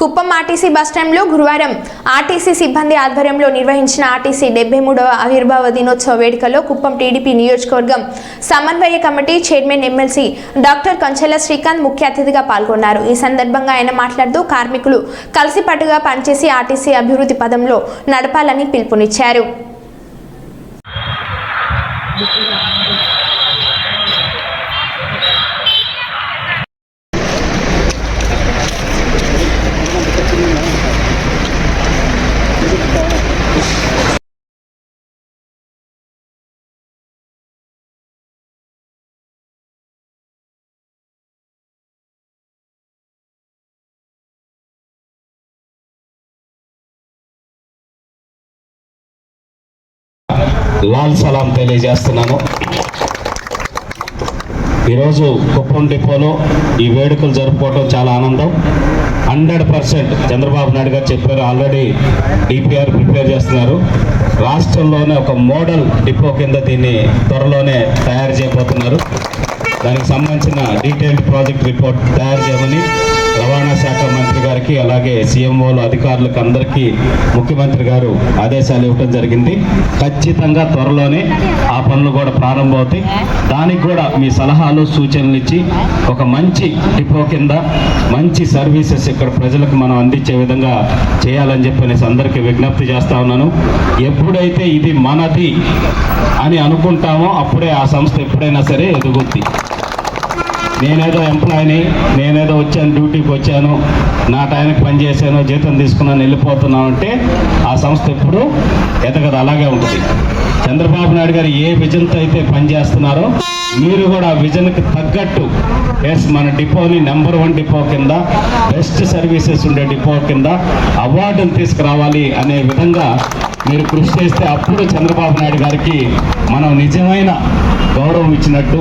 Kuppam RTC బస్టాండ్లో గురువారం RTC సిబ్బంది ఆధ్వర్యంలో నిర్వహించిన ఆర్టీసీ డెబ్బై మూడవ ఆవిర్భావ దినోత్సవ వేడుకలో కుప్పం టీడీపీ నియోజకవర్గం సమన్వయ committee chairman MLC doctor Kanchela Srikanth ముఖ్య అతిథిగా పాల్గొన్నారు. ఈ సందర్భంగా ఆయన మాట్లాడుతూ కార్మికులు కలిసిపట్టుగా పనిచేసి ఆర్టీసీ అభివృద్ధి పదంలో నడపాలని పిలుపునిచ్చారు. లాల్ సలాం తెలియజేస్తున్నాను. ఈరోజు కుప్పం డిపోలో ఈ వేడుకలు జరుపుకోవడం చాలా ఆనందం. హండ్రెడ్ పర్సెంట్ చంద్రబాబు నాయుడు గారు చెప్పారు ఆల్రెడీ డిపిఆర్ ప్రిపేర్ చేస్తున్నారు. రాష్ట్రంలోనే ఒక మోడల్ డిపో కింద దీన్ని త్వరలోనే తయారు చేయబోతున్నారు. దానికి సంబంధించిన డీటెయిల్డ్ ప్రాజెక్ట్ రిపోర్ట్ తయారు చేయమని గారికి అలాగే సీఎంఓలు అధికారులకు అందరికీ ముఖ్యమంత్రి గారు ఆదేశాలు ఇవ్వడం జరిగింది. ఖచ్చితంగా త్వరలోనే ఆ పనులు కూడా ప్రారంభమవుతాయి. దానికి కూడా మీ సలహాలు సూచనలు ఇచ్చి ఒక మంచి డిపో కింద మంచి సర్వీసెస్ ఇక్కడ ప్రజలకు మనం అందించే విధంగా చేయాలని చెప్పి అనేసి అందరికీ విజ్ఞప్తి చేస్తా ఉన్నాను. ఎప్పుడైతే ఇది మనది అని అనుకుంటామో అప్పుడే ఆ సంస్థ ఎప్పుడైనా సరే ఎదుగుద్ది. నేనేదో ఎంప్లాయీని నేనేదో వచ్చాను డ్యూటీకి వచ్చాను నా టైంకి పని చేశాను జీతం తీసుకున్నాను వెళ్ళిపోతున్నాను అంటే ఆ సంస్థ ఎప్పుడు ఎదగదు అలాగే ఉంటుంది. చంద్రబాబు నాయుడు గారు ఏ విజన్తో అయితే పనిచేస్తున్నారో మీరు కూడా ఆ విజన్కి తగ్గట్టు ఎస్ మన డిపోని నెంబర్ వన్ డిపో కింద బెస్ట్ సర్వీసెస్ ఉండే డిపో కింద అవార్డును తీసుకురావాలి అనే విధంగా మీరు కృషి చేస్తే అప్పుడు చంద్రబాబు నాయుడు గారికి మనం నిజమైన గౌరవం ఇచ్చినట్టు